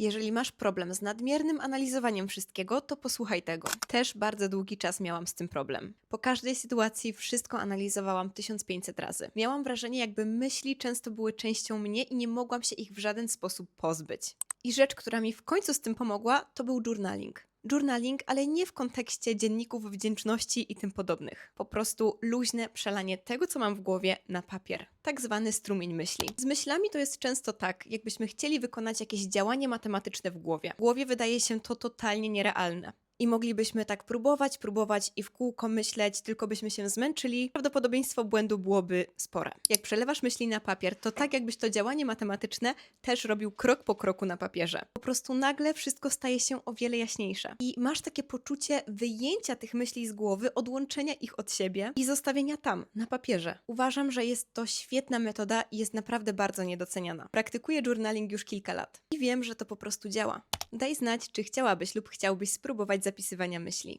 Jeżeli masz problem z nadmiernym analizowaniem wszystkiego, to posłuchaj tego. Też bardzo długi czas miałam z tym problem. Po każdej sytuacji wszystko analizowałam 1500 razy. Miałam wrażenie, jakby myśli często były częścią mnie i nie mogłam się ich w żaden sposób pozbyć. I rzecz, która mi w końcu z tym pomogła, to był journaling. Journaling, ale nie w kontekście dzienników wdzięczności i tym podobnych. Po prostu luźne przelanie tego, co mam w głowie, na papier. Tak zwany strumień myśli. Z myślami to jest często tak, jakbyśmy chcieli wykonać jakieś działanie matematyczne w głowie. W głowie wydaje się to totalnie nierealne. I moglibyśmy tak próbować, próbować i w kółko myśleć, tylko byśmy się zmęczyli, prawdopodobieństwo błędu byłoby spore. Jak przelewasz myśli na papier, to tak jakbyś to działanie matematyczne też robił krok po kroku na papierze. Po prostu nagle wszystko staje się o wiele jaśniejsze. I masz takie poczucie wyjęcia tych myśli z głowy, odłączenia ich od siebie i zostawienia tam, na papierze. Uważam, że jest to świetna metoda i jest naprawdę bardzo niedoceniana. Praktykuję journaling już kilka lat i wiem, że to po prostu działa. Daj znać, czy chciałabyś lub chciałbyś spróbować zapisywania myśli.